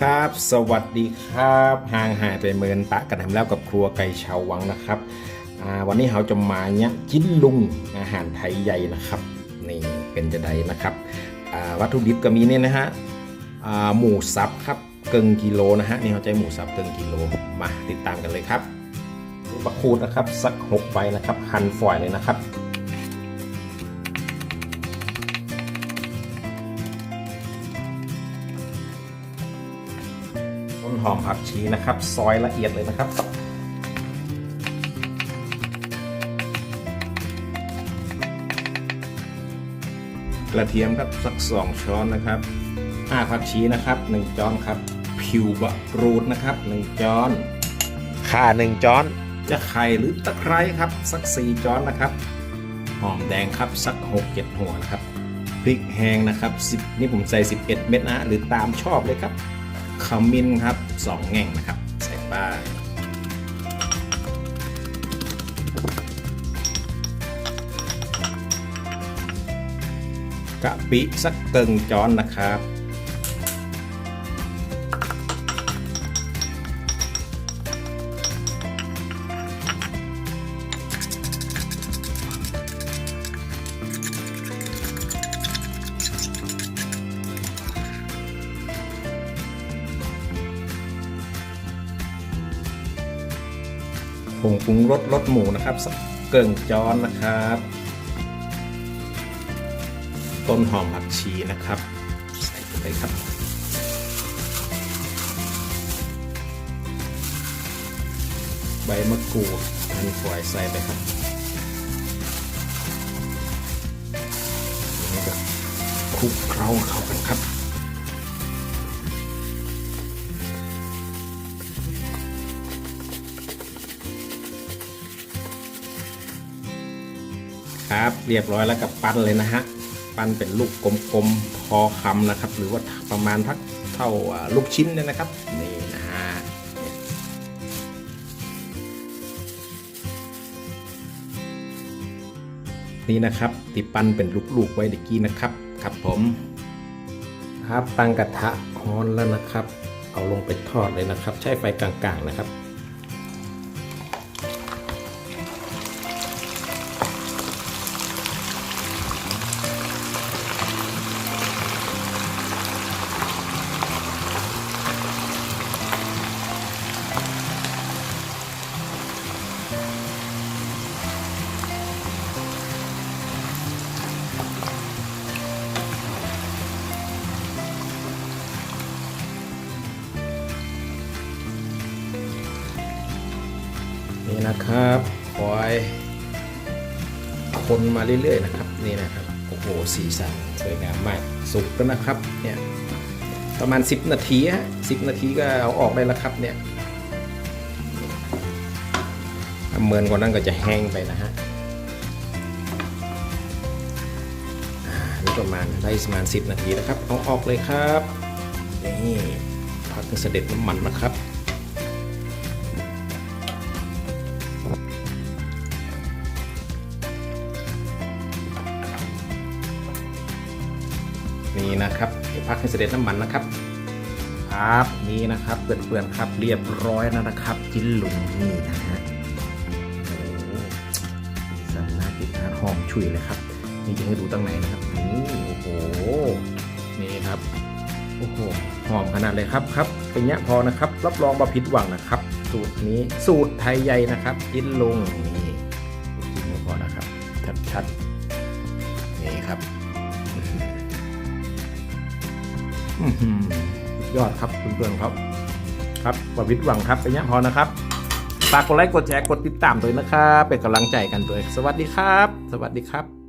ครับ สวัสดีครับห่างหายไปเมินตะกันทำแล้วกับครัวไก่ชาววังนะครับ วันนี้เราจะมาเนี่ยจิ้นลุงอาหารไทยใหญ่นะครับนี่เป็นจะไดนะครับวัตถุดิบก็มีเนี่ยนะฮะหมูสับครับเกิงกิโลนะฮะนี่เขาใจหมูสับเกิงกิโลมาติดตามกันเลยครับลูกมะกรูดนะครับสักหกใบนะครับหั่นฝอยเลยนะครับ หอมผักชีนะครับซอยละเอียดเลยนะครับ กระเทียมครับสักสองช้อนนะครับอ้าผักชีนะครับหนึ่งช้อนครับ ผิวบะรูดนะครับหนึ่งช้อนข่าหนึ่งช้อนจะไข่หรือตะไคร้ครับ สักสี่ช้อนนะครับ หอมแดงครับสักหกเจ็ดหัวนะครับพริกแห้งนะครับ10นี่ผมใส่ 11 เม็ดนะ หรือตามชอบเลยครับ ขมิ้นครับสองแง่งนะครับ ใส่ป้ายกะปิสักเกิงจอนนะครับ ผงปรุงรสรสหมูนะครับสักเกิงจอนนะครับ ต้นหอมผักชีนะครับ ใส่ไปครับ ใบมะกรูดหั่นฝอยใส่ไปครับนี่ก็คลุกเคล้าเข้ากันครับ ครับ เรียบร้อยแล้วกับปั้นเลยนะฮะปั้นเป็นลูกกลมๆพอคำนะครับ หรือว่าประมาณทักเท่าลูกชิ้นเนี่ยนะครับนี่นะฮะนี่นะครับติปั้นเป็นลูกๆไว้เด็กกี้นะครับครับผมครับตั้งกระทะร้อนแล้วนะครับ เอาลงไปทอดเลยนะครับ ใช้ไฟกลางๆนะครับ นี่นะครับคอยคนมาเรื่อยๆนะครับนี่นะครับโอ้โหสีสันสวยงามมากสุกแล้วนะครับเนี่ยประมาณ 10 นาทีฮะ10นาทีก็เอาออกได้แล้วครับเนี่ยเมินกว่านั้นก็จะแห้งไปนะฮะอ่านี่ประมาณได้ประมาณ 10 นาทีนะครับเอาออกเลยครับนี่พักเสด็จน้ำมันนะครับ นี่นะครับเดี๋ยวพักให้เสด็จน้ำมันนะครับครับนี่นะครับเปื่อนๆครับเรียบร้อยแล้วนะครับ จิ้นหลุงนี่นะฮะโอ้โหสีสันน่ากินนะหอมฉุยเลยครับ นี่จะให้ดูตั้งไหนนะครับนี่โอ้โหนี่ครับโอ้โหหอมขนาดเลยครับครับเป็นเนี้ยพอนะครับ รับรองบ่ผิดหวังนะครับ สูตรนี้สูตรไทยใหญ่นะครับจิ้นลุงนี่จิ้มไม่พอนะครับชัดๆนี่ครับ ยอดครับเพื่อนๆครับ ครับบวิดหวังครับเป็นยางพอนะครับฝากกดไลค์กดแชร์กดติดตามด้วยนะครับเป็นกำลังใจกันด้วย สวัสดีครับ สวัสดีครับ